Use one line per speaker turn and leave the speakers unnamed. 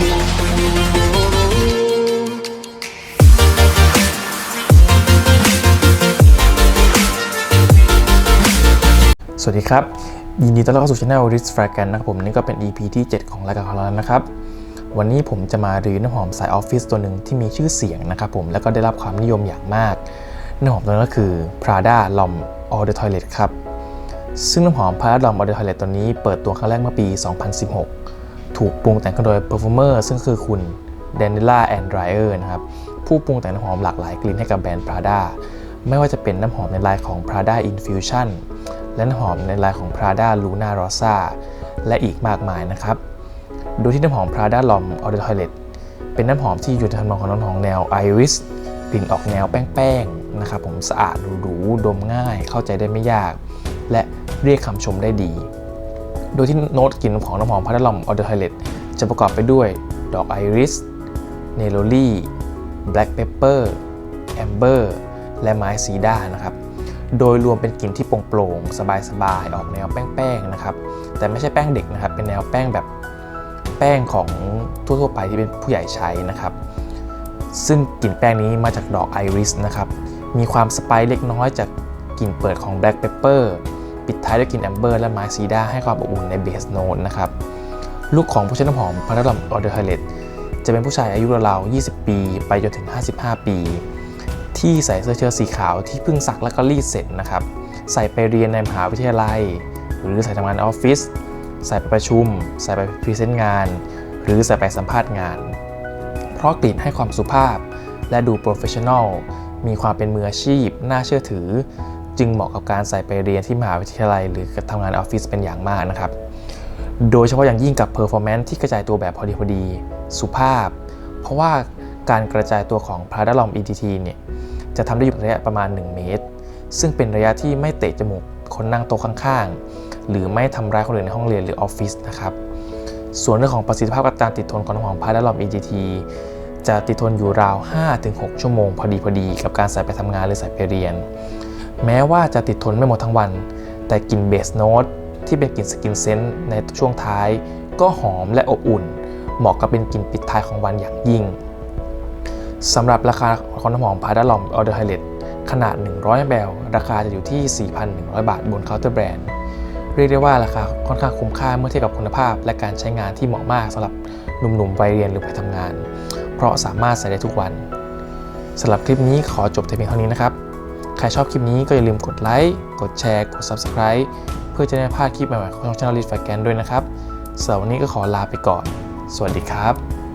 สวัสดีครับ ยินดีต้อนรับเข้าสู่ช anel r i c h f r a g r a n นะครับผมนี่ก็เป็น EP ที่ 7 ของรายการของเราแล้วนะครับ วันนี้ผมจะมารีวิวน้ำหอมสายออฟฟิศตัวหนึ่งที่มีชื่อเสียงนะครับผมแล้วก็ได้รับความนิยมอย่างมาก น้ำหอมตัวนั้นก็คือ Prada L'Homme Eau de Toilet ครับ ซึ่งน้ำหอม Prada L'Homme Eau de Toilet ตัวนี้เปิดตัวครั้งแรกเมื่อปี 2016 ถูกปรุงแต่งขึ้นโดย perfumer ซึ่งคือคุณ Daniela and Dreyer นะครับ ผู้ปรุงแต่งน้ำหอมหลากหลายกลิ่นให้กับแบรนด์ Prada ไม่ว่าจะเป็นน้ำหอมในลายของ Prada Infusion และน้ำหอมในลายของ Prada Luna Rosa และอีกมากมายนะครับดยที่น้ำหอม Prada L'Homme Eau de Toilette เป็นน้ำหอมที่อยู่ในทำนองของน้ำหอมแนวไอริสกลิ่นออกแนวแป้งๆนะครับผมสะอาดหรูๆดมง่ายเข้าใจได้ไม่ยาก และเรียกคำชมได้ดี โดยที่โน้ตกลิ่นของน้ำหอม Prada L'Homme Eau de Toilette จะประกอบไปด้วย ดอกไอริส เนโรลี่แบล็กเปปเปอร์ แอมเบอร์ และไม้ซีดานะครับ โดยรวมเป็นกลิ่นที่โปร่งๆ สบายๆ ออกแนวแป้งๆ นะครับ แต่ไม่ใช่แป้งเด็กนะครับ เป็นแนวแป้งแบบแป้งของทั่วๆ ไปที่เป็นผู้ใหญ่ใช้นะครับ ซึ่งกลิ่นแป้งนี้มาจากดอกไอริสนะครับ มีความสไปซ์เล็กน้อยจากกลิ่นเปิดของแบล็กเปปเปอร์ ปิดท้ายด้วยกลิ่นแอมเบอร์และไม้ซีดาให้ความอบอุ่นในเบสโนตนะครับลูกของผู้ใช้น้ำหอมพาราลอมออเดอร์ไฮเลตจะเป็นผู้ชายอายุราวๆ20 ปี ไปจนถึง 55 ปี ที่ใส่เสื้อเชิ้ตสีขาวที่เพิ่งซักแล้วก็รีดเสร็จนะครับใส่ไปเรียนในมหาวิทยาลัย หรือใส่ทำงานในออฟฟิศใส่ไปประชุม ใส่ไปพรีเซนต์งาน หรือใส่ไปสัมภาษณ์งาน เพราะกลิ่นให้ความสุภาพ และดูโปรเฟชชั่นอลมีความเป็นมืออาชีพ น่าเชื่อถือ จึงเหมาะกับการใส่ไปเรียนที่มหาวิทยาลัย หรือทำงานในออฟฟิศเป็นอย่างมากนะครับ โดยเฉพาะอย่างยิ่งกับ Performance ที่กระจายตัวแบบพอดีพอดี สุภาพ เพราะว่าการกระจายตัวของ Prada L'Homme EDT เนี่ยจะทำได้อยู่ระยะประมาณ 1 เมตร ซึ่งเป็นระยะที่ไม่เตะจมูกคนนั่งโต๊ะข้างๆ หรือไม่ทำร้ายคนอื่นในห้องเรียนหรือออฟฟิศนะครับส่วนเรื่องของประสิทธิภาพการติดทนของน้ำหอม Prada L'Homme EDT จะติดทนอยู่ราว 5-6 ชั่วโมงพอดีพอดี กับการใส่ไปทำงานหรือใส่ไปเรียน แม้ว่าจะติดทนไม่หมดทั้งวัน แต่กลิ่นเบสโนตที่เป็นกลิ่นสกินเซนต์ในช่วงท้าย ก็หอมและอบอุ่น เหมาะกับเป็นกลิ่นปิดท้ายของวันอย่างยิ่งสำหรับราคาของน้ำหอมพาดาลอมออเดอร์ไฮเลตขนาด 100 แบลราคาจะอยู่ที่ 4,100 บาทบนเคาน์เตอร์แบรนด์ เรียกได้ว่าราคาค่อนข้างคุ้มค่าเมื่อเทียบกับคุณภาพ และการใช้งานที่เหมาะมากสำหรับหนุ่มๆวัยเรียนหรือไปทำงาน เพราะสามารถใส่ได้ทุกวันสำหรับคลิปนี้ขอจบแต่เพียงเท่านี้นะครับ ใครชอบคลิปนี้ก็อย่าลืมกดไลค์ กดแชร์ กด Subscribe เพื่อจะได้ไม่พลาดคลิปใหม่ๆของช่อง Channel Lead f a g a n ด้วยนะครับสำหรับวันนี้ก็ขอลาไปก่อน สวัสดีครับ